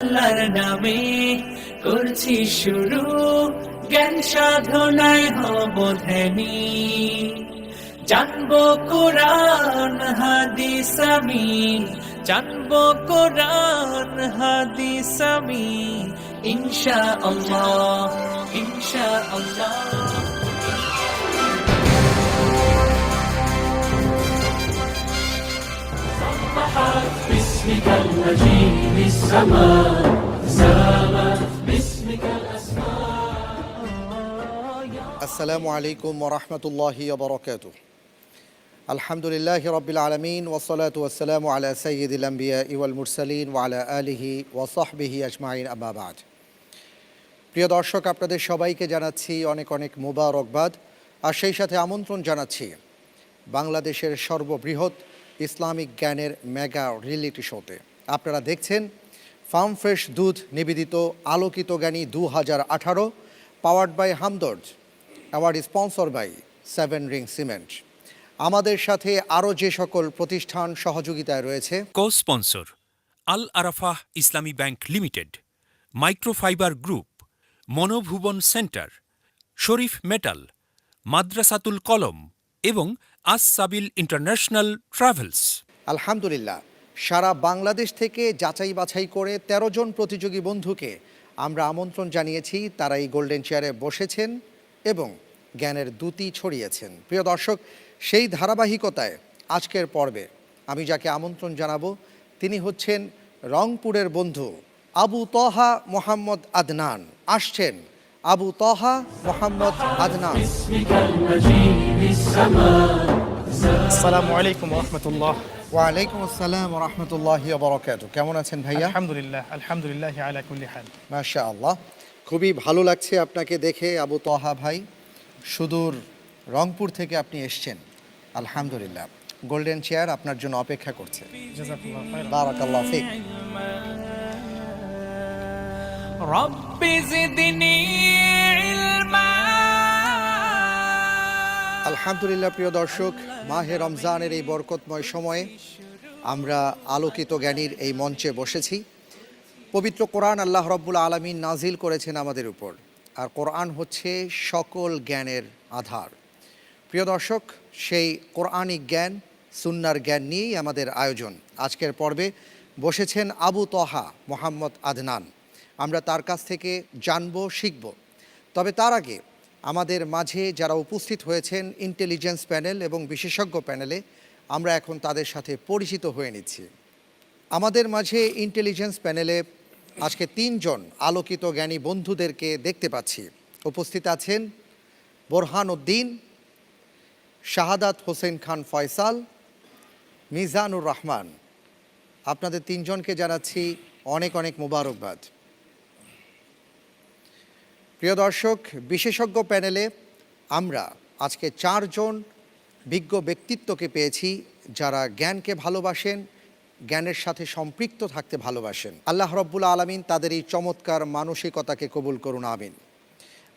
আল্লাহর নামে করছি শুরু। জ্ঞান সাধনায় হব ধ্যানী। জানব কোরআন, হাদিস আমি। জানব কোরআন, হাদিস আমি। ইনশা আল্লাহ ইনশা আল্লাহ باسمك المجيد السماء سامت باسمك আসসালামু আলাইকুম ওরহমতুল্লাহি বরকাত আলহামদুলিল্লাহ রবিল আলমিন ওসলাত ওসালাম আলা সঈদুল আম্বিয়া ইউল মুরসালিন ওয়ালা আলিহি ওয়াসহবিহি আজমাইন আবাবাদ প্রিয় দর্শক আপনাদের সবাইকে জানাচ্ছি অনেক অনেক মুবারকবাদ আর সেই সাথে আমন্ত্রণ জানাচ্ছি বাংলাদেশের সর্ববৃহৎ ইসলামিক জ্ঞানের মেগা রিয়েলিটি শোতে আপনারা দেখছেন ফার্ম ফ্রেশ দুধ নিবেদিত আলোকিত জ্ঞানী দু হাজার আঠারো powered by Hamdard award sponsor by seven ring cement আমাদের সাথে আরও যে সকল প্রতিষ্ঠান সহযোগিতায় রয়েছে কো sponsor Al Arafah Islami bank limited, microfiber group, Monobhubon centre, Sharif metal, Madrasatul Kalam এবং আস সাবিল ইন্টারন্যাশনাল ট্রাভেলস। আলহামদুলিল্লাহ, সারা বাংলাদেশ থেকে যাচাই বাছাই করে ১৩ জন প্রতিযোগী বন্ধুকে আমরা আমন্ত্রণ জানিয়েছি। তারা এই গোল্ডেন চেয়ারে বসেছেন এবং জ্ঞানের দুতি ছড়িয়েছেন। প্রিয় দর্শক, সেই ধারাবাহিকতায় আজকের পর্বে আমি যাকে আমন্ত্রণ জানাব, তিনি হচ্ছেন রংপুরের বন্ধু আবু তহা মোহাম্মদ আদনান। আসছেন আবু তহা মোহাম্মদ আদনান। আসসালামু আলাইকুম রহমতুল্লাহ। ওয়ালাইকুম আসসালাম রহমতুল্লাহ বরকাত কেমন আছেন ভাইয়া? আলহামদুলিল্লাহ আলহামদুলিল্লাহ আলা কুল্লি হাল। মাশা আল্লাহ খুবই ভালো লাগছে আপনাকে দেখে আবু তহা ভাই। সুদূর রংপুর থেকে আপনি এসছেন। আলহামদুলিল্লাহ। গোল্ডেন চেয়ার আপনার জন্য অপেক্ষা করছে। বারাকাল্লাহ ফিক। আলহামদুলিল্লাহ, প্রিয় দর্শক, মাহে রমজানের এই বরকতময় সময়ে আমরা আলোকিত জ্ঞানীর এই মঞ্চে বসেছি। পবিত্র কোরআন আল্লাহ রব্বুল আলমিন নাজিল করেছেন আমাদের উপর। আর কোরআন হচ্ছে সকল জ্ঞানের আধার। প্রিয় দর্শক, সেই কোরআনিক জ্ঞান, সুন্নার জ্ঞান নিয়েই আমাদের আয়োজন। আজকের পর্বে বসেছেন আবু তহা মোহাম্মদ আদনান। আমরা তার কাছ থেকে জানব, শিখব। তবে তার আগে আমাদের মাঝে যারা উপস্থিত হয়েছেন ইন্টেলিজেন্স প্যানেল এবং বিশেষজ্ঞ প্যানেলে আমরা এখন তাদের সাথে পরিচিত হয়ে নিচ্ছি। আমাদের মাঝে ইন্টেলিজেন্স প্যানেলে আজকে তিনজন আলোকিত জ্ঞানী বন্ধুদেরকে দেখতে পাচ্ছি। উপস্থিত আছেন বোরহান উদ্দিন, শাহাদাত হোসেন খান ফয়সাল, মিজানুর রহমান। আপনাদের তিনজনকে জানাচ্ছি অনেক অনেক মোবারকবাদ। প্রিয় দর্শক, বিশেষজ্ঞ প্যানেলে আমরা আজকে চারজন বিজ্ঞ ব্যক্তিত্বকে পেয়েছি যারা জ্ঞানকে ভালোবাসেন, জ্ঞানের সাথে সম্পৃক্ত থাকতে ভালোবাসেন। আল্লাহ রব্বুল আলমিন তাদের এই চমৎকার মানসিকতাকে কবুল করুন, আমিন।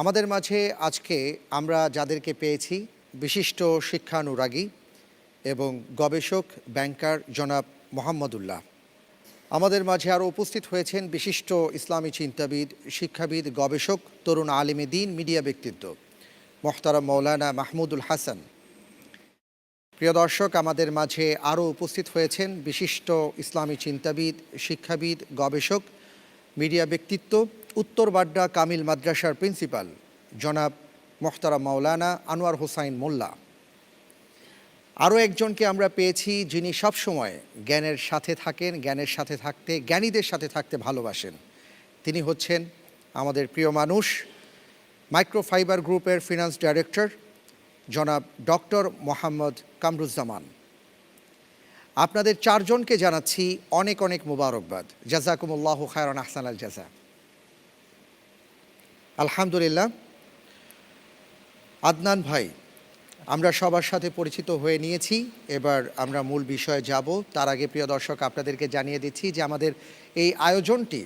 আমাদের মাঝে আজকে আমরা যাদেরকে পেয়েছি, বিশিষ্ট শিক্ষানুরাগী এবং গবেষক, ব্যাংকার জনাব মোহাম্মদুল্লাহ। আমাদের মাঝে আরও উপস্থিত হয়েছেন বিশিষ্ট ইসলামী চিন্তাবিদ, শিক্ষাবিদ, গবেষক, তরুণ আলিমে দিন মিডিয়া ব্যক্তিত্ব, মোহতারাম মৌলানা মাহমুদুল হাসান। প্রিয় দর্শক, আমাদের মাঝে আরও উপস্থিত হয়েছেন বিশিষ্ট ইসলামী চিন্তাবিদ, শিক্ষাবিদ, গবেষক, মিডিয়া ব্যক্তিত্ব, উত্তর বাড্ডা কামিল মাদ্রাসার প্রিন্সিপাল, জনাব মোহতারাম মাওলানা আনোয়ার হোসাইন মোল্লা। আরও একজনকে আমরা পেয়েছি যিনি সবসময় জ্ঞানের সাথে থাকেন, জ্ঞানের সাথে থাকতে, জ্ঞানীদের সাথে থাকতে ভালোবাসেন। তিনি হচ্ছেন আমাদের প্রিয় মানুষ, মাইক্রোফাইবার গ্রুপের ফিনান্স ডাইরেক্টর জনাব ডক্টর মোহাম্মদ কামরুজ্জামান। আপনাদের চারজনকে জানাচ্ছি অনেক অনেক মুবারকবাদ। জাজাকুমুল্লাহ খায়রন আহসান আল জাজা। আলহামদুলিল্লাহ। আদনান ভাই আমরা সবার সাথে পরিচিত হয়ে নিয়েছি। এবার আমরা মূল বিষয়ে যাব। তার আগে প্রিয় দর্শক, আপনাদেরকে জানিয়ে দিচ্ছি যে আমাদের এই আয়োজনটি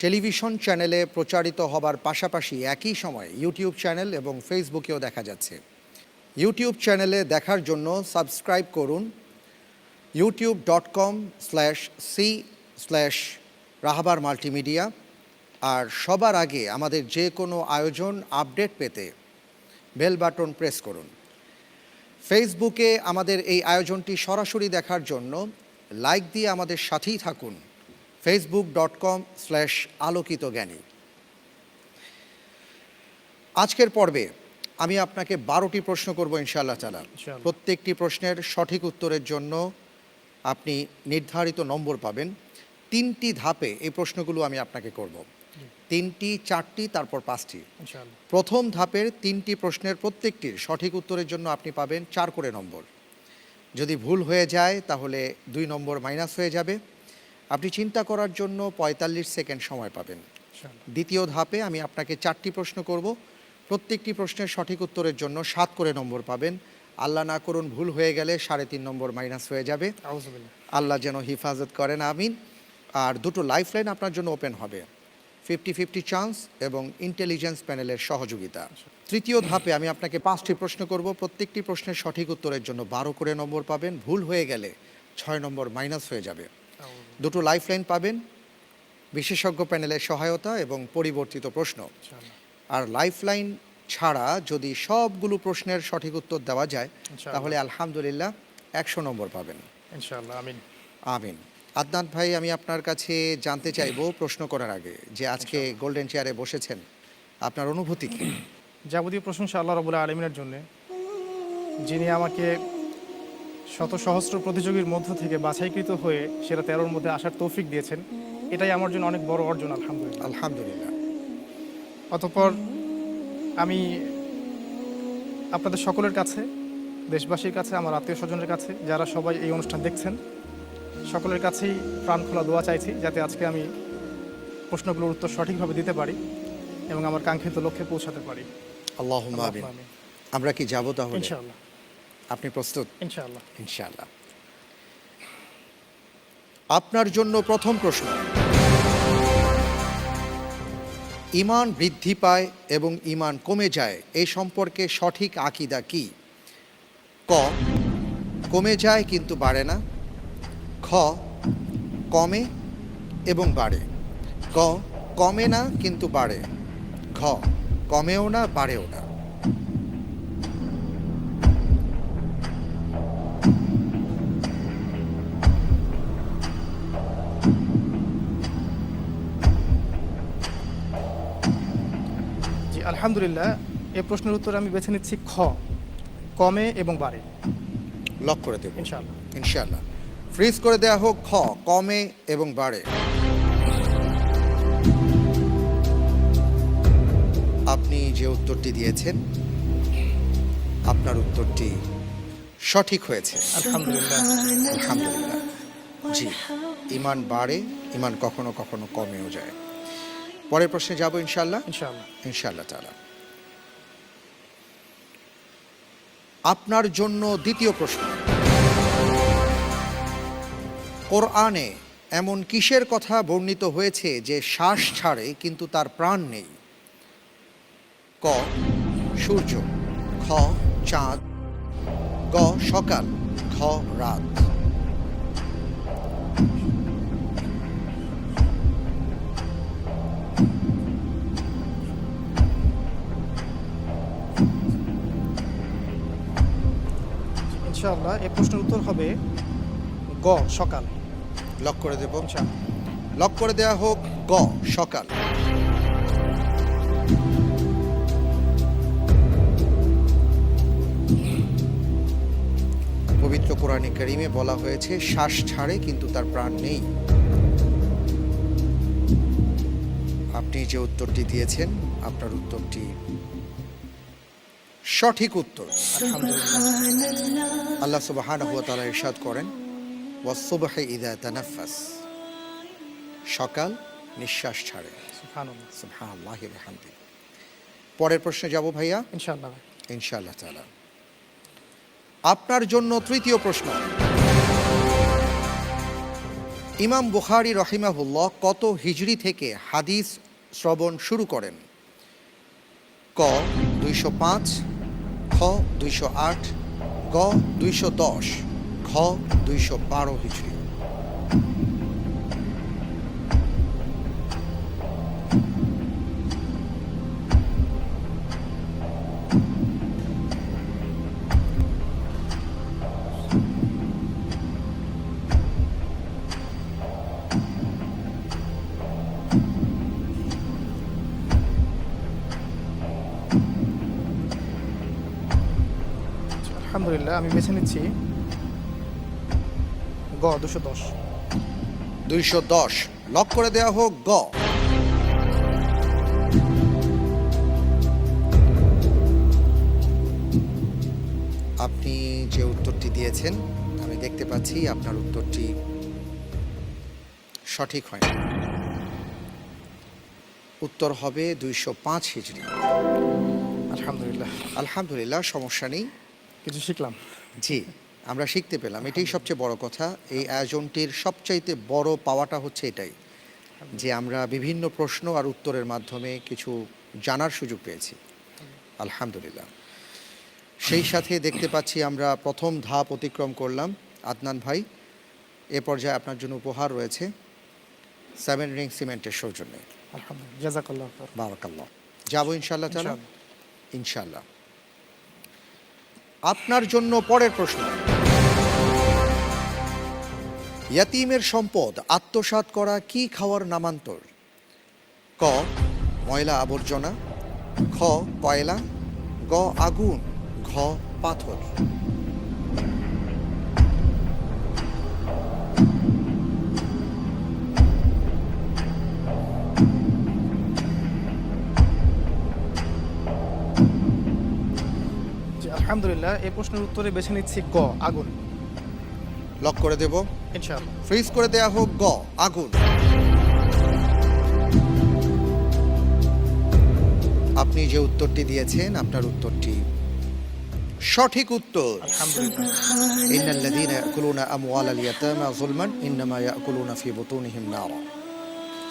টেলিভিশন চ্যানেলে প্রচারিত হবার পাশাপাশি একই সময় ইউটিউব চ্যানেল এবং ফেসবুকেও দেখা যাচ্ছে। ইউটিউব চ্যানেলে দেখার জন্য সাবস্ক্রাইব করুন YouTube dot com slash C slash Rahabar multimedia আর সবার আগে আমাদের যে কোনো আয়োজন আপডেট পেতে বেল বাটন প্রেস করুন। ফেসবুকে আমাদের এই আয়োজনটি সরাসরি দেখার জন্য লাইক দিয়ে আমাদের সাথেই থাকুন। ফেসবুক ডট কম স্ল্যাশ আলোকিত জ্ঞানী আজকের পর্বে আমি আপনাকে বারোটি প্রশ্ন করব ইনশাআল্লাহ তালা প্রত্যেকটি প্রশ্নের সঠিক উত্তরের জন্য আপনি নির্ধারিত নম্বর পাবেন। তিনটি ধাপে এই প্রশ্নগুলো আমি আপনাকে করব। তিনটি চারটি তারপর পাঁচটি। প্রথম ধাপের তিনটি প্রশ্নের প্রত্যেকটির সঠিক উত্তরের জন্য আপনি পাবেন চার করে নম্বর। যদি ভুল হয়ে যায় তাহলে দুই নম্বর মাইনাস হয়ে যাবে। আপনি চিন্তা করার জন্য পঁয়তাল্লিশ সেকেন্ড সময় পাবেন। দ্বিতীয় ধাপে আমি আপনাকে চারটি প্রশ্ন করব। প্রত্যেকটি প্রশ্নের সঠিক উত্তরের জন্য সাত করে নম্বর পাবেন। আল্লাহ না করুন ভুল হয়ে গেলে সাড়ে তিন নম্বর মাইনাস হয়ে যাবে। আল্লাহ যেন হিফাজত করেন আমিন। আর দুটো লাইফ লাইন আপনার জন্য ওপেন হবে। ফিফটি ফিফটি চান্স এবং ইন্টেলিজেন্স প্যানেলের সহযোগিতা। তৃতীয় ধাপে আমি আপনাকে পাঁচটি প্রশ্ন করব। প্রত্যেকটি প্রশ্নের সঠিক উত্তরের জন্য বারো করে নম্বর পাবেন। ভুল হয়ে গেলে ছয় নম্বর মাইনাস হয়ে যাবে। দুটো লাইফ লাইন পাবেন বিশেষজ্ঞ প্যানেলের সহায়তা এবং পরিবর্তিত প্রশ্ন। আর লাইফ লাইন ছাড়া যদি সবগুলো প্রশ্নের সঠিক উত্তর দেওয়া যায় তাহলে আলহামদুলিল্লাহ একশো নম্বর পাবেন। ইনশাআল্লাহ আমিন। আমিন। আদনান ভাই আমি আপনার কাছে জানতে চাইব প্রশ্ন করার আগে যে আজকে গোল্ডেন চেয়ারে বসেছেন আপনার অনুভূতি কি? যাবতীয় প্রশংসা আল্লাহ রবুল্লাহ আলমিনের জন্য। যিনি আমাকে শত সহস্র প্রতিযোগীর মধ্য থেকে বাছাইকৃত হয়ে সেরা তেরোর মধ্যে আসার তৌফিক দিয়েছেন এটাই আমার জন্য অনেক বড় অর্জন আলহামদুলিল্লাহ। আলহামদুলিল্লাহ। অতঃপর আমি আপনাদের সকলের কাছে দেশবাসীর কাছে আমার আত্মীয় স্বজনের কাছে যারা সবাই এই অনুষ্ঠান দেখছেন সকলের কাছেই প্রাণ খোলা দোয়া চাইছি যাতে আজকে আমি প্রশ্নগুলোর উত্তর সঠিকভাবে দিতে পারি এবং আমার কাঙ্ক্ষিত লক্ষ্যে পৌঁছাতে পারি। আল্লাহ আমরা কি যাব তাহলে? ইনশাআল্লাহ। আপনি প্রস্তুত? ইনশাআল্লাহ। ইনশাআল্লাহ। আপনার জন্য প্রথম প্রশ্ন। ইমান বৃদ্ধি পায় এবং ইমান কমে যায় এই সম্পর্কে সঠিক আকিদা কি? ক কমে যায় কিন্তু বাড়ে না। খ কমে এবং বাড়ে। ক কমে না কিন্তু বাড়ে। ঘ কমেও না বাড়েও না। জি আলহামদুলিল্লাহ। এ প্রশ্নের উত্তর আমি বেছে নিচ্ছি খ কমে এবং বাড়ে। লক করে দেব। ইনশাআল্লাহ। ইনশাআল্লাহ। ফ্রিজ করে দেয়া হোক খ কমে এবং বাড়ে। আপনি যে উত্তরটি দিয়েছেন আপনার উত্তরটি সঠিক হয়েছে। আলহামদুলিল্লাহ। আলহামদুলিল্লাহ। জি ইমান বাড়ে ইমান কখনো কখনো কমেও যায়। পরের প্রশ্নে যাব ইনশাল্লাহ ইনশাল্লাহ ইনশাআল্লাহ তাআলা। আপনার জন্য দ্বিতীয় প্রশ্ন। কোরআনে এমন কিসের কথা বর্ণিত হয়েছে যে শ্বাস ছাড়ে কিন্তু তার প্রাণ নেই? ক, সূর্য, খ, চাঁদ, গ, সকাল, খ, রাত। ইনশাআল্লাহ, এ প্রশ্নের উত্তর হবে গ, সকাল। লক করে দেব লক করে দেওয়া হোক গ সকাল। পবিত্র কোরআনে কারিমে বলা হয়েছে শ্বাস ছাড়ে কিন্তু তার প্রাণ নেই। আপনি যে উত্তরটি দিয়েছেন আপনার উত্তরটি সঠিক উত্তর। আলহামদুলিল্লাহ আল্লাহ ইরশাদ করেন। ইযা তানাফাস সকাল নিঃশ্বাস ছাড়ে। সুবহানাল্লাহ। সুবহানাল্লাহি ওয়া বিহামদি পরের প্রশ্নে যাব ভাইয়া? ইনশাআল্লাহ ইনশাআল্লাহ তাআলা। আপনার জন্য তৃতীয় প্রশ্ন। ইমাম বুখারী রহিমাহুল্লাহ কত হিজরি থেকে হাদিস শ্রবণ শুরু করেন? ক দুইশো পাঁচ খ দুইশো আট গ দুইশো দশ। খ দুইশো বারো হিজড়ি আলহামদুলিল্লাহ আমি বেছে নিচ্ছি। গ দুশো দশ। দুইশো দশ। লক করে দেওয়া হোক গ। আপনি যে উত্তরটি দিয়েছেন আমি দেখতে পাচ্ছি আপনার উত্তরটি সঠিক হয়নি। উত্তর হবে দুইশো পাঁচ হিজড়ি আলহামদুলিল্লাহ। আলহামদুলিল্লাহ সমস্যা নেই। কিছু শিখলাম। জি। আমরা শিখতে পেলাম। এটাই সবচেয়ে বড় কথা। এই আয়োজনটির সবচাইতে বড় পাওয়াটা হচ্ছে এটাই যে আমরা বিভিন্ন প্রশ্ন আর উত্তরের মাধ্যমে কিছু জানার সুযোগ পেয়েছি। আলহামদুলিল্লাহ। সেই সাথে দেখতে পাচ্ছি আমরা প্রথম ধাপ অতিক্রম করলাম। আদনান ভাই এ পর্যায়ে আপনার জন্য উপহার রয়েছে। সেভেন রিং সিমেন্টের সৌজন্যে আলহামদুলিল্লাহ। জাজাকাল্লাহ বারাকাল্লাহ। যাব ইনশাল্লাহ তালা ইনশাল্লাহ আপনার জন্য পরের প্রশ্ন। ইয়াতিমের সম্পদ, আত্মসাৎ করা কি খাওয়ার নামান্তর? ক, ময়লা আবর্জনা, খ, কয়লা, গ, আগুন, ঘ, পাথর। আলহামদুলিল্লাহ, এই প্রশ্নের উত্তরে বেছে নিচ্ছি ক, আগুন। লক করে দেব। ইনশাআল্লাহ। ফ্রিজ করে দেয়া হোক গ আগুন। আপনি যে উত্তরটি দিয়েছেন আপনার উত্তরটি সঠিক উত্তর।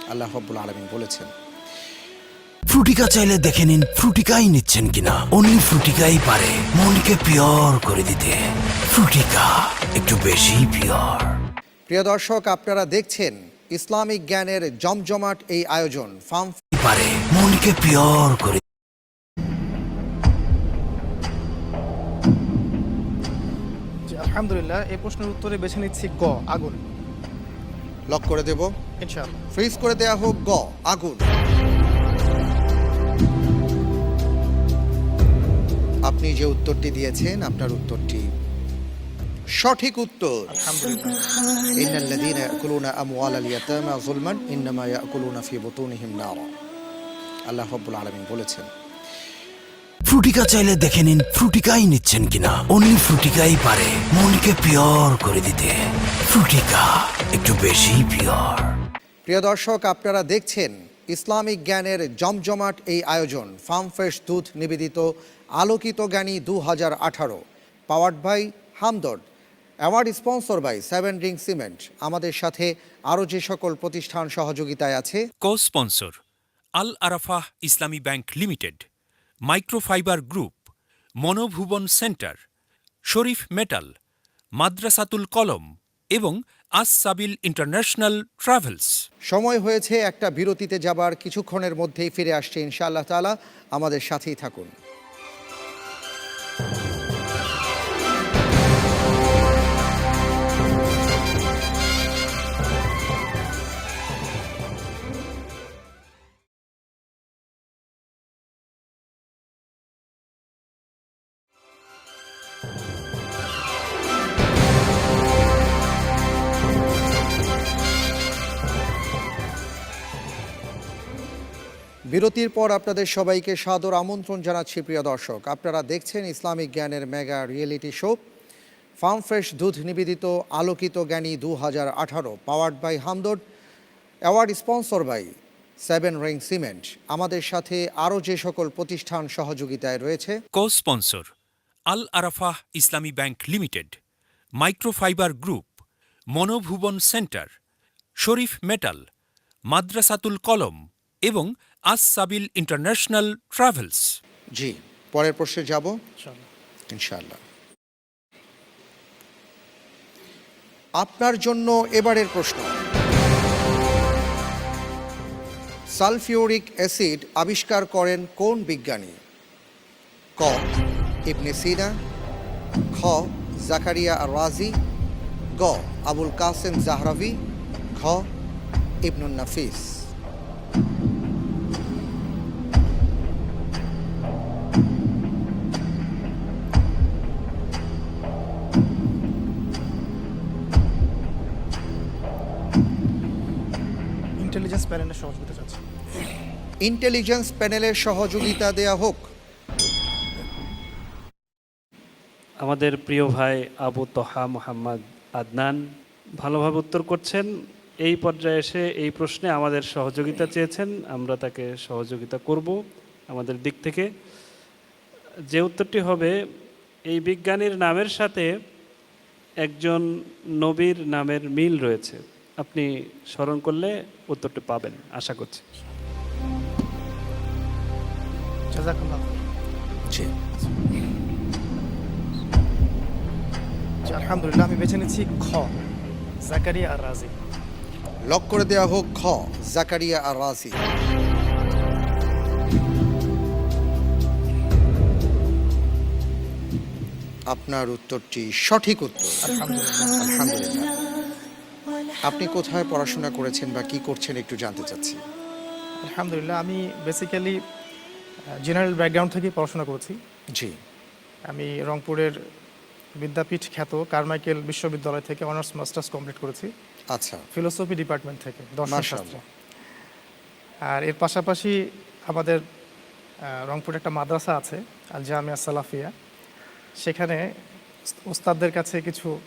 আল্লাহ আলমিন বলেছেন ফ্রুটিকা চাইলে দেখে নিন ফ্রুটিকাই নিচ্ছেন কিনা। অনলি ফ্রুটিকাই পারে। মনকে পিওর করে দিতে। ফ্রুটিকা একটু বেশি পিওর প্রিয় দর্শক আপনারা দেখছেন ইসলামিক জ্ঞানের জমজমাট এই আয়োজন। ফার্ম পারে। মনকে পিওর করে আলহামদুলিল্লাহ এই প্রশ্নের উত্তরে বেছে নিচ্ছি গ আগুন। লক করে দেব। ইনশাআল্লাহ। ফ্রিজ করে দেয়া হোক গ আগুন। আপনি যে উত্তরটি দিয়েছেন আপনার উত্তরটি সঠিক উত্তর। আল্লাহ বলেছেন ফ্রুটিকা চাইলে দেখে নিন ফ্রুটিকাই নিচ্ছেন কিনা। অনলি ফ্রুটিকাই পারে। মনকে পিওর করে দিতে ফ্রুটিকা একটু বেশি পিওর। প্রিয় দর্শক আপনারা দেখছেন ইসলামিক জ্ঞানের জমজমাট এই আয়োজন। ফার্ম ফ্রেশ দুধ নিবেদিত আলোকিত জ্ঞানী দু হাজার আঠারো powered by Hamdard award sponsor by seven ring cement আমাদের সাথে আরও যে সকল প্রতিষ্ঠান সহযোগিতায় আছে। কো sponsor Al Arafah Islami bank limited microfiber group Monobhubon centre Sharif metal Madrasatul Kalam এবং আস সাবিল ইন্টারন্যাশনাল ট্রাভেলস। সময় হয়েছে একটা বিরতিতে যাবার কিছুক্ষণের মধ্যেই ফিরে আসছে ইনশাআল্লাহ তালা আমাদের সাথেই থাকুন। বিরতির পর আপনাদের সবাইকে সাদর আমন্ত্রণ জানাচ্ছি, প্রিয় দর্শক। আপনারা দেখছেন ইসলামিক জ্ঞানের mega reality show. Farm fresh দুধ নিবেদিত, আলোকিত জ্ঞানী দু হাজার আঠারো, powered by Hamdard, award sponsor by seven ring cement. আমাদের সাথে আরও যে সকল প্রতিষ্ঠান সহযোগিতায় রয়েছে। কো sponsor Al Arafah Islami bank limited, microfiber group, Monobhubon centre, Sharif metal, Madrasatul Kalam এবং আস সাবিল ইন্টারন্যাশনাল ট্রাভেলস। জি পরের প্রশ্নে যাব? ইনশাআল্লাহ। আপনার জন্য এবারের প্রশ্ন। সালফিউরিক অ্যাসিড আবিষ্কার করেন কোন বিজ্ঞানী? ক ইবনে সিনা। খ জাকারিয়া আর রাজি। গ আবুল কাসেম জাহরাভি খ ইবনুন নাফিস। ইন্টেলিজেন্স প্যানেলের সহযোগিতা দেয়া হোক। আমাদের প্রিয় ভাই আবু তোহা মোহাম্মদ আদনান ভালোভাবে উত্তর করছেন। এই পর্যায়ে এসে এই প্রশ্নে আমাদের সহযোগিতা চেয়েছেন। আমরা তাকে সহযোগিতা করব আমাদের দিক থেকে। যে উত্তরটি হবে, এই বিজ্ঞানীর নামের সাথে একজন নবীর নামের মিল রয়েছে। আপনি স্মরণ করলে উত্তরটি পাবেন, আশা করছি। জাজাকুল্লাহ জি। আলহামদুলিল্লাহ আমি বেছে নিচ্ছি খ জাকারিয়া আর রাজি। লক করে দেওয়া হোক খ জাকারিয়া আর রাজি। আপনার উত্তরটি সঠিক উত্তর। আলহামদুলিল্লাহ আপনি কোথায় পড়াশোনা করেছেন বা কি করছেন একটু জানতে চাচ্ছি। আলহামদুলিল্লাহ আমি বেসিক্যালি জেনারেল ব্যাকগ্রাউন্ড থেকে পড়াশোনা করেছি। জি। আমি রংপুরের বিদ্যাপীঠ খ্যাত কারমাইকেল বিশ্ববিদ্যালয় থেকে অনার্স মাস্টার্স কমপ্লিট করেছি। আচ্ছা। ফিলোসফি ডিপার্টমেন্ট থেকে আর এর পাশাপাশি আমাদের রংপুরে একটা মাদ্রাসা আছে আল জামিয়া সালাফিয়া। সেখানে ওস্তাদদের কাছে কিছু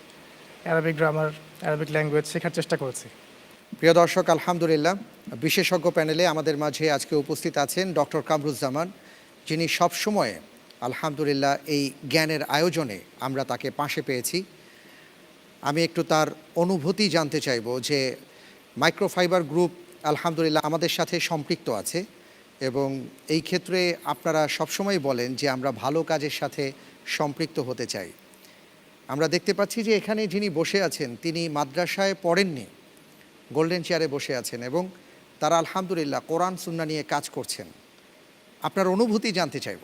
অ্যারাবিক গ্রামার অ্যারাবিক ল্যাঙ্গুয়েজ শেখার চেষ্টা করেছি। প্রিয় দর্শক, আলহামদুলিল্লাহ। বিশেষজ্ঞ প্যানেলে আমাদের মাঝে আজকে উপস্থিত আছেন ডক্টর কামরুজ্জামান, যিনি সবসময়, আলহামদুলিল্লাহ, এই জ্ঞানের আয়োজনে আমরা তাকে পাশে পেয়েছি। আমি একটু তার অনুভূতি জানতে চাইব যে মাইক্রোফাইবার গ্রুপ, আলহামদুলিল্লাহ, আমাদের সাথে সম্পৃক্ত আছে এবং এই ক্ষেত্রে আপনারা সবসময় বলেন যে আমরা ভালো কাজের সাথে সম্পৃক্ত হতে চাই। আমরা দেখতে পাচ্ছি যে এখানে যিনি বসে আছেন, তিনি মাদ্রাসায় পড়েননি। গোল্ডেন চেয়ারে বসে আছেন এবং তারা আলহামদুলিল্লাহ কোরআন, সুন্না নিয়ে কাজ করছেন। আপনার অনুভূতি জানতে চাইব।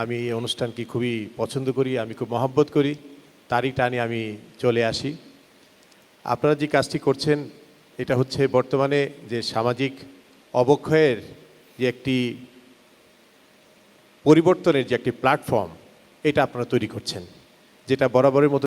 আমি এই অনুষ্ঠানকে খুবই পছন্দ করি, আমি খুব মহব্বত করি। তারই টানে আমি চলে আসি। আপনারা যে কাজটি করছেন, এটা হচ্ছে বর্তমানে যে সামাজিক অবক্ষয়ের যে একটি পরিবর্তনের যে একটি প্ল্যাটফর্ম, এটা আপনারা তৈরি করছেন, যেটা বরাবরের মতো